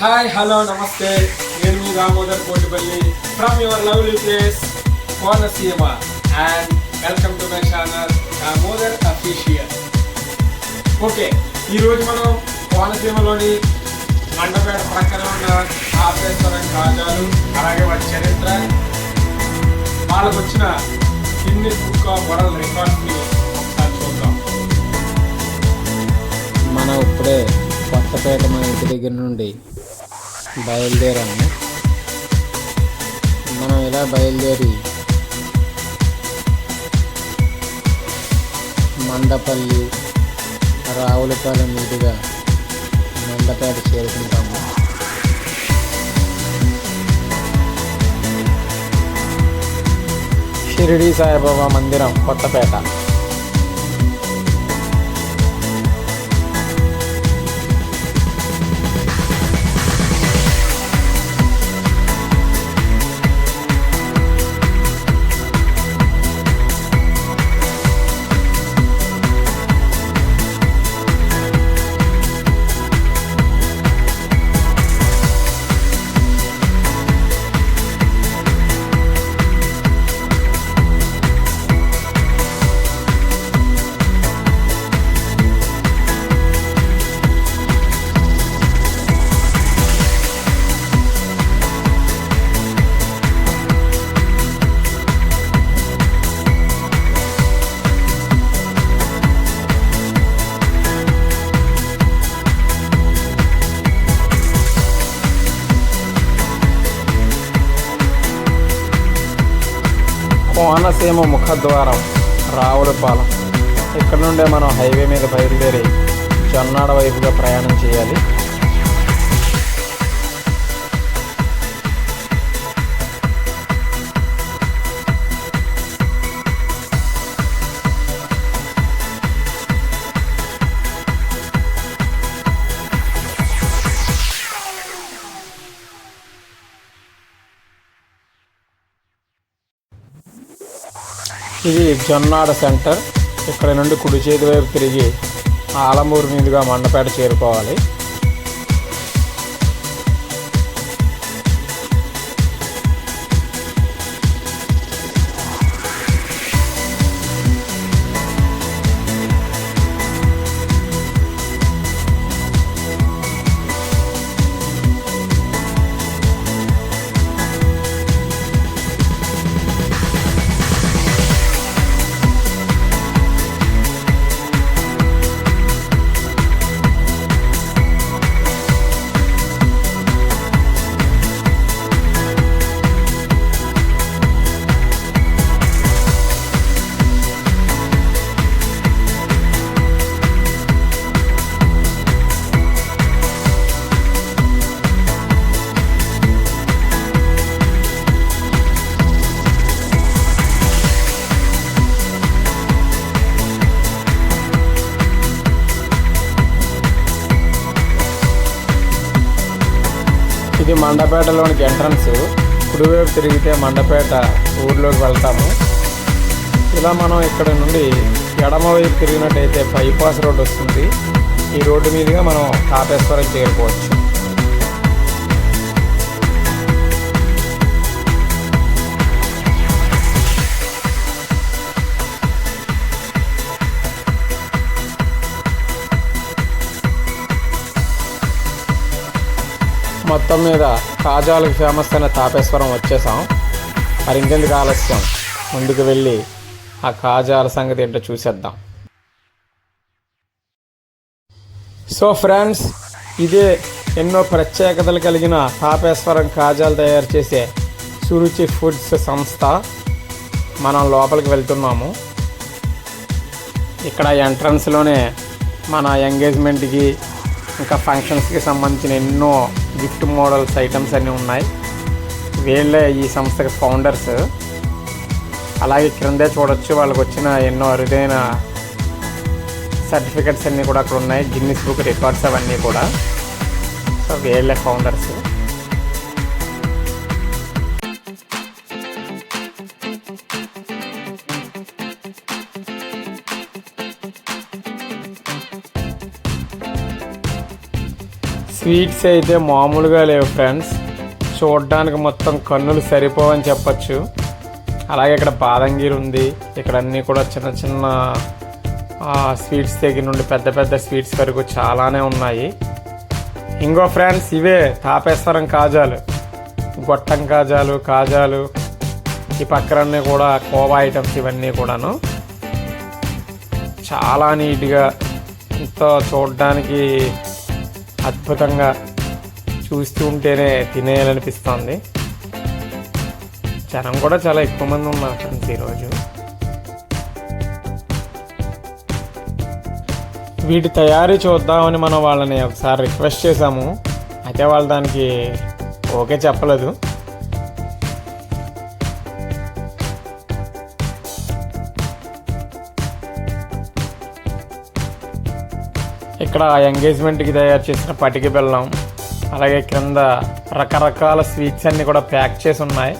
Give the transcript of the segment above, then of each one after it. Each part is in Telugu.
హాయ్ హలో నమస్తే నేను మీ Damodar Kotipalli. From your lovely place Konaseema. And welcome to my channel Damodar official okay ఈరోజు మనం కోనసీమలోని మండపేట ప్రక్కన ఉన్న ఆపేశ్వరం కాజాలు అలాగే వాటి చరిత్ర వాళ్ళకు వచ్చిన గిన్నెస్ బుక్ ఆఫ్ వరల్డ్ రికార్డ్ని ఒకసారి చూద్దాం. మనం ఇప్పుడే కొత్తపేట మన ఇంటి దగ్గర నుండి బయలుదేరాము. మనం ఇలా బయలుదేరి మండపల్లి రావులపాలెం మీదుగా మండపేట చేరుకుంటాము. షిరిడి సాయిబాబా మందిరం కొత్తపేట. కోనసీమ ముఖద్వారం రావులపాలెం ఇక్కడ నుండే మనం హైవే మీద బయలుదేరి జొన్నాడ వైపుగా ప్రయాణం చేయాలి. ఇది జొన్నాడ సెంటర్. ఇక్కడ నుండి కుడి చేతి వైపు తిరిగి ఆలమూరు మీదుగా మండపేట చేరుకోవాలి. ఇది మండపేటలోనికి ఎంట్రన్స్. కుడివైపు తిరిగితే మండపేట ఊర్లోకి వెళ్తాము. ఇలా మనం ఇక్కడ నుండి ఎడమ వైపు తిరిగినట్టయితే బైపాస్ రోడ్ వస్తుంది. ఈ రోడ్డు మీదుగా మనం తాపేశ్వరం చేరుకోవచ్చు మొత్తం మీద కాజాలకు ఫేమస్ అయిన తాపేశ్వరం వచ్చేసాం. మరి ఇంకెందుకు ఆలస్యం? ముందుకు వెళ్ళి ఆ కాజాల సంగతి ఏంటో చూసేద్దాం. సో ఫ్రెండ్స్ ఇదే ఎన్నో ప్రత్యేకతలు కలిగిన తాపేశ్వరం కాజాలు తయారు చేసే సురుచి ఫుడ్స్ సంస్థ. మనం లోపలికి వెళ్తున్నాము. ఇక్కడ ఎంట్రన్స్లోనే మన ఎంగేజ్మెంట్కి ఇంకా ఫంక్షన్స్కి సంబంధించిన ఎన్నో గిఫ్ట్ మోడల్స్ ఐటమ్స్ అన్నీ ఉన్నాయి. వీళ్ళే ఈ సంస్థకి ఫౌండర్స్ అలాగే క్రిందే చూడొచ్చు వాళ్ళకి వచ్చిన ఎన్నో అరుదైన సర్టిఫికెట్స్ అన్నీ కూడా అక్కడ ఉన్నాయి. గిన్నిస్ బుక్ రికార్డ్స్ అవన్నీ కూడా. సో వీళ్ళే ఫౌండర్స్ స్వీట్స్ అయితే మామూలుగా లేవు ఫ్రెండ్స్. చూడడానికి మొత్తం కన్నులు సరిపోవని చెప్పచ్చు. అలాగే ఇక్కడ బాదంగీర్ ఉంది. ఇక్కడ అన్నీ కూడా చిన్న చిన్న స్వీట్స్ దగ్గర నుండి పెద్ద పెద్ద స్వీట్స్ వరకు చాలానే ఉన్నాయి. ఇంకో ఫ్రెండ్స్ ఇవే తాపేశ్వరం కాజాలు. గొట్టం కాజాలు కాజాలు. ఈ పక్కనన్నీ కూడా కోవా ఐటమ్స్ ఇవన్నీ కూడాను. చాలా నీట్గా ఎంతో చూడడానికి అద్భుతంగా చూస్తూ ఉంటేనే తినేయాలనిపిస్తుంది. జనం కూడా చాలా ఎక్కువ మంది ఉన్నారు ఫ్రెండ్స్ ఈరోజు. వీటి తయారీ చూద్దామని మనం వాళ్ళని ఒకసారి రిక్వెస్ట్ చేశాము. అయితే వాళ్ళు దానికి ఓకే చెప్పలేదు. ఇక్కడ ఎంగేజ్మెంట్కి తయారు చేసిన పటికి బెల్లం అలాగే కింద రకరకాల స్వీట్స్ అన్నీ కూడా ప్యాక్ చేసి ఉన్నాయి.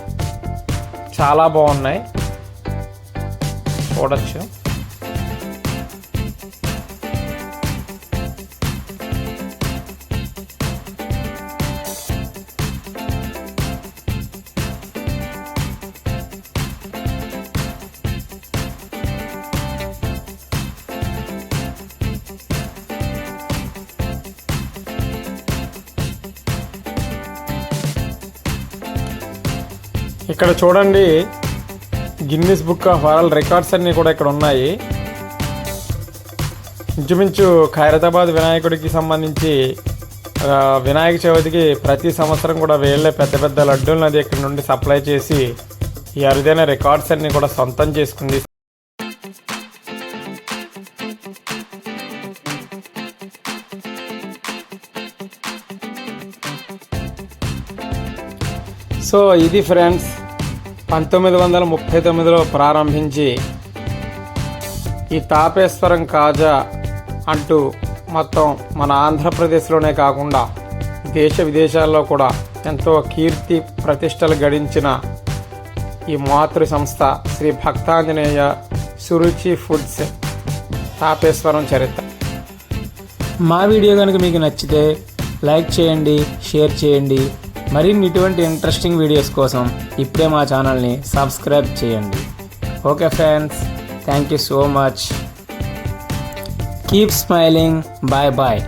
చాలా బాగున్నాయి. చూడొచ్చు. ఇక్కడ చూడండి Guinness book of world records అన్నీ కూడా ఇక్కడ ఉన్నాయి. ఇంచుమించు ఖైరతాబాద్ వినాయకుడికి సంబంధించి వినాయక చవితికి ప్రతి సంవత్సరం కూడా వేళ్ళే పెద్ద పెద్ద లడ్డూలను అది ఇక్కడ నుండి సప్లై చేసి ఈ అరుదైన రికార్డ్స్ అన్ని కూడా సొంతం చేసుకుంది. సో ఇది ఫ్రెండ్స్ పంతొమ్మిది వందల ముప్పై తొమ్మిదిలో ప్రారంభించి ఈ తాపేశ్వరం కాజా అంటూ మొత్తం మన ఆంధ్రప్రదేశ్లోనే కాకుండా దేశ విదేశాల్లో కూడా ఎంతో కీర్తి ప్రతిష్టలు గడించిన ఈ మాతృ సంస్థ శ్రీ భక్తాంజనేయ సురుచి ఫుడ్స్ తాపేశ్వరం చరిత్ర. మా వీడియో కనుక మీకు నచ్చితే లైక్ చేయండి షేర్ చేయండి. మరిన్ని ఇటువంటి ఇంట్రెస్టింగ్ వీడియోస్ కోసం ఇప్పుడే మా ఛానల్ని సబ్స్క్రైబ్ చేయండి. Okay friends thank you so much keep smiling bye bye